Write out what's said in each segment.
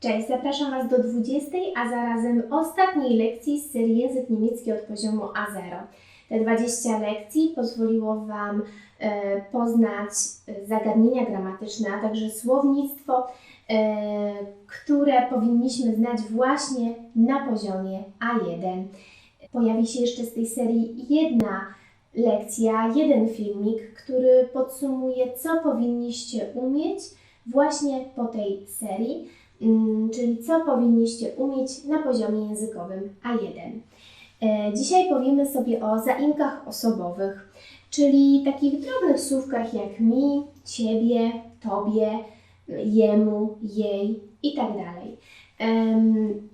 Cześć, zapraszam Was do 20, a zarazem ostatniej lekcji z serii Język Niemiecki od poziomu A0. Te 20 lekcji pozwoliło Wam e, poznać e, zagadnienia gramatyczne, a także słownictwo, e, które powinniśmy znać właśnie na poziomie A1. Pojawi się jeszcze z tej serii jedna lekcja, jeden filmik, który podsumuje, co powinniście umieć właśnie po tej serii, czyli co powinniście umieć na poziomie językowym A1. E, Dzisiaj powiemy sobie o zaimkach osobowych, czyli takich drobnych słówkach jak mi, ciebie, tobie, jemu, jej i tak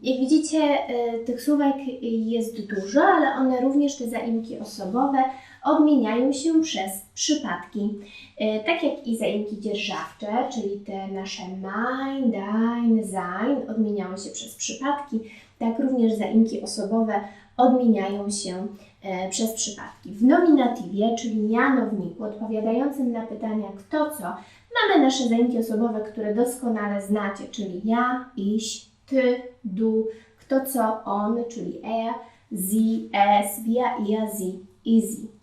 Jak widzicie, e, tych słówek jest dużo, ale one również, te zaimki osobowe, odmieniają się przez przypadki. E, Tak jak i zaimki dzierżawcze, czyli te nasze mein, dein, sein odmieniały się przez przypadki, tak również zaimki osobowe odmieniają się e, przez przypadki. W nominatywie, czyli mianowniku odpowiadającym na pytania kto co, mamy nasze zaimki osobowe, które doskonale znacie, czyli ja, iś, ty, du, kto co, on, czyli er, sie, es, wir, ihr, sie sie.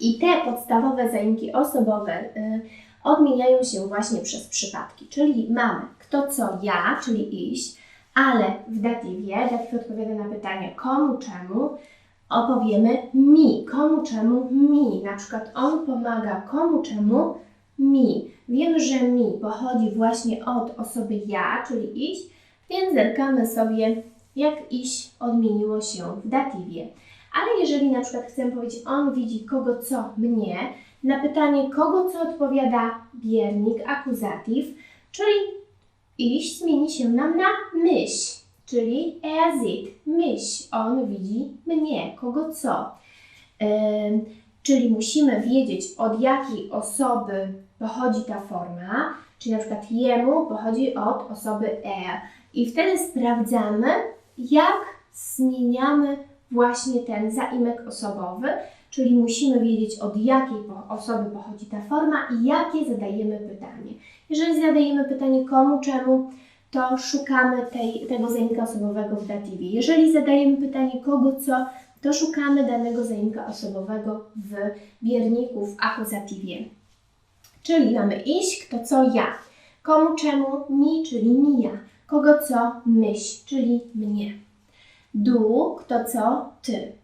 I te podstawowe zaimki osobowe y, odmieniają się właśnie przez przypadki, czyli mamy kto co ja, czyli iść, ale w datywie, datyw odpowiada na pytanie komu, czemu, opowiemy mi, komu, czemu, mi. Na przykład on pomaga komu, czemu, mi. Wiemy, że mi pochodzi właśnie od osoby ja, czyli iść, więc zerkamy sobie, jak iść odmieniło się w datywie. Ale jeżeli na przykład chcę powiedzieć, on widzi kogo co mnie, na pytanie kogo co odpowiada biernik, akuzatyw, czyli iść zmieni się nam na myśl, czyli er sieht mich, on widzi mnie, kogo co. Czyli musimy wiedzieć od jakiej osoby pochodzi ta forma, czyli na przykład jemu pochodzi od osoby er. I wtedy sprawdzamy, jak zmieniamy właśnie ten zaimek osobowy, czyli musimy wiedzieć od jakiej osoby pochodzi ta forma i jakie zadajemy pytanie. Jeżeli zadajemy pytanie komu, czemu, to szukamy tej, tego zaimka osobowego w datywie. Jeżeli zadajemy pytanie kogo, co, to szukamy danego zaimka osobowego w bierniku, w akuzatywie. Czyli mamy iść, kto co ja. Komu, czemu, mi, czyli mija. Kogo, co, myśl, czyli mnie. Du, kto, co, ty.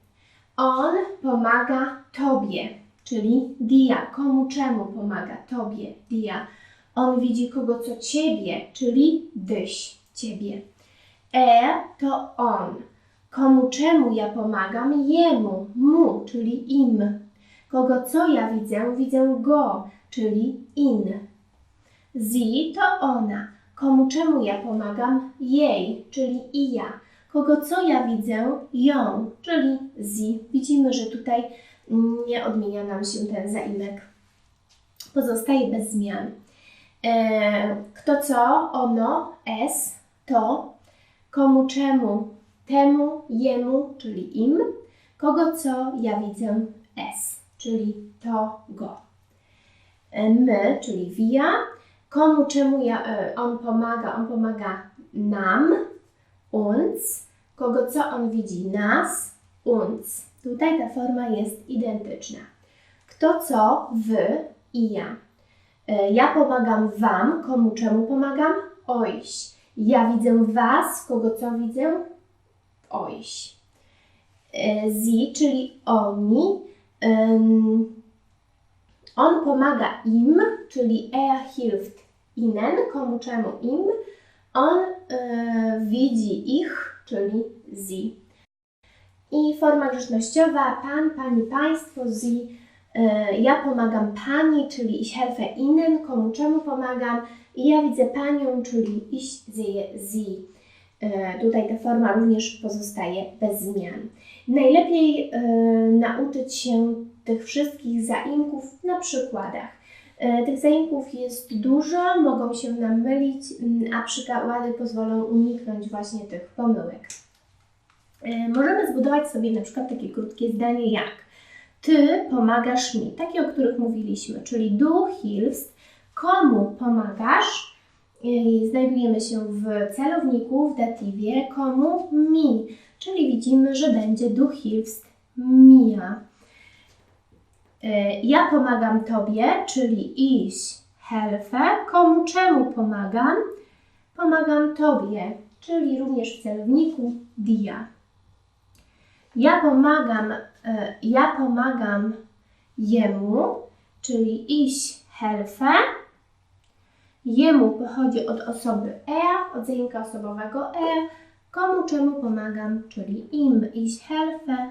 On pomaga tobie, czyli dia. Komu, czemu pomaga tobie, dia. On widzi kogo, co ciebie, czyli dyś, ciebie. E to on. Komu, czemu ja pomagam? Jemu, mu, czyli im. Kogo, co ja widzę? Widzę go, czyli in. Zi to ona. Komu, czemu ja pomagam? Jej, czyli i ja. Kogo, co ja widzę? Ją, czyli zi. Widzimy, że tutaj nie odmienia nam się ten zaimek. Pozostaje bez zmian. E, kto co? Ono, es, to. Komu, czemu? Temu, jemu, czyli im. Kogo, co? Ja widzę es, czyli to, go. E, My, czyli wir. Komu, czemu ja, e, on pomaga? On pomaga nam, uns. Kogo, co on widzi? Nas, uns. Tutaj ta forma jest identyczna. Kto, co? Wy i ja. E, Ja pomagam Wam. Komu, czemu pomagam? Ojś. Ja widzę Was. Kogo, co widzę? Ojś. E, Sie, czyli oni. On pomaga im, czyli er hilft ihnen. Komu, czemu im? On e, widzi ich, czyli sie. I forma grzecznościowa pan, pani, państwo, sie. E, Ja pomagam pani, czyli ich helfe ihnen, komu czemu pomagam. I ja widzę panią, czyli ich sehe sie. E, Tutaj ta forma również pozostaje bez zmian. Najlepiej e, nauczyć się tych wszystkich zaimków na przykładach. E, Tych zaimków jest dużo, mogą się nam mylić, mm, a przykłady pozwolą uniknąć właśnie tych pomyłek. E, Możemy zbudować sobie na przykład takie krótkie zdanie jak Ty pomagasz mi, takie o których mówiliśmy, czyli du hilfst, komu pomagasz, Yy, Znajdujemy się w celowniku, w datywie, komu? Mi, czyli widzimy, że będzie du hilfst mir. Yy, Ja pomagam Tobie, czyli ich helfe. Komu czemu pomagam? Pomagam Tobie, czyli również w celowniku dia. Ja pomagam, e, ja pomagam jemu, czyli ich helfe. Jemu pochodzi od osoby er, od zajęka osobowego er. Komu czemu pomagam, czyli im, ich helfe,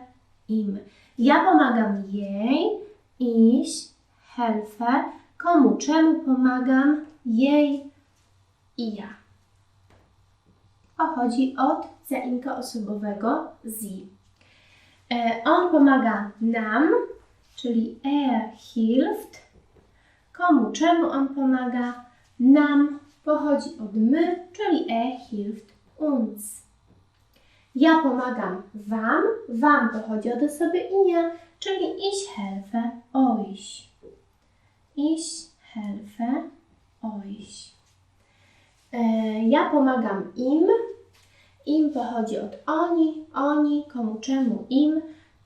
im. Ja pomagam jej, ich helfe. Komu czemu pomagam, jej i ja. Pochodzi od zaimka osobowego sie. E, On pomaga nam, czyli er hilft. Komu, czemu on pomaga? Nam pochodzi od my, czyli er hilft uns. Ja pomagam wam, wam pochodzi od osoby i ja, czyli ich helfe euch. Ich helfe euch. Ja pomagam im, im pochodzi od oni, oni, komu czemu im.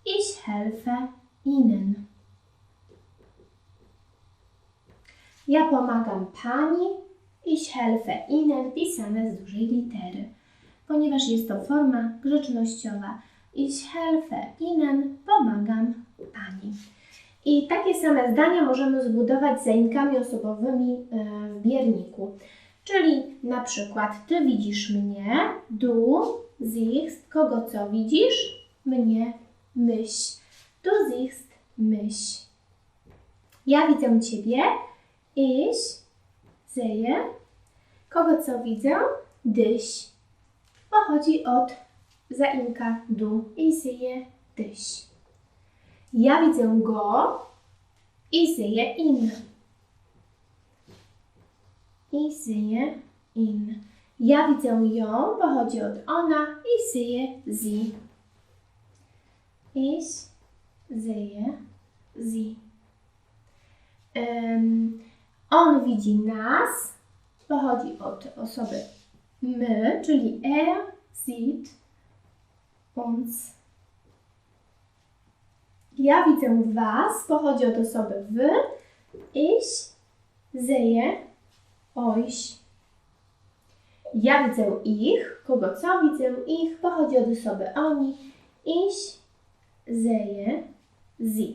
Ich helfe ihnen. Ja pomagam pani. Ich helfe ihnen pisane z dużej litery, ponieważ jest to forma grzecznościowa. Ich helfe ihnen pomagam pani. I takie same zdania możemy zbudować zainkami osobowymi e, w bierniku. Czyli na przykład ty widzisz mnie, du siehst, kogo co widzisz? Mnie, myś. Du siehst myś. Ja widzę ciebie, ich sehe. Kogo co widzę? Dyś. Pochodzi od zaimka du i sehe dyś. Ja widzę go i sehe ihn. I sehe ihn. Ja widzę ją, pochodzi od ona i sehe sie. Ich sehe sie. Em, on widzi nas, pochodzi od osoby my, czyli er sieht uns. Ja widzę was, pochodzi od osoby wy. Ich sehe euch. Ja widzę ich, kogo co widzę ich, pochodzi od osoby oni. Ich sehe sie.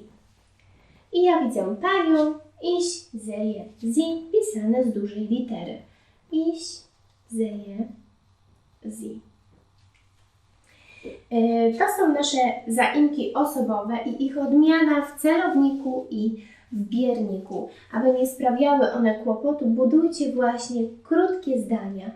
I ja widzę panią, ich sehe sie, pisane z dużej litery. Ich sehe sie. E, To są nasze zaimki osobowe i ich odmiana w celowniku i w bierniku. Aby nie sprawiały one kłopotu, budujcie właśnie krótkie zdania.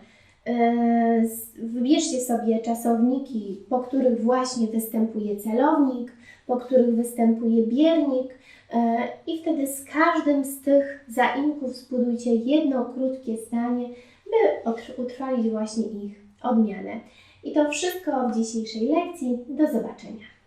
E, Wybierzcie sobie czasowniki, po których właśnie występuje celownik, po których występuje biernik e, i wtedy z każdym z tych zaimków zbudujcie jedno krótkie zdanie, by utrwalić właśnie ich odmianę. I to wszystko w dzisiejszej lekcji. Do zobaczenia.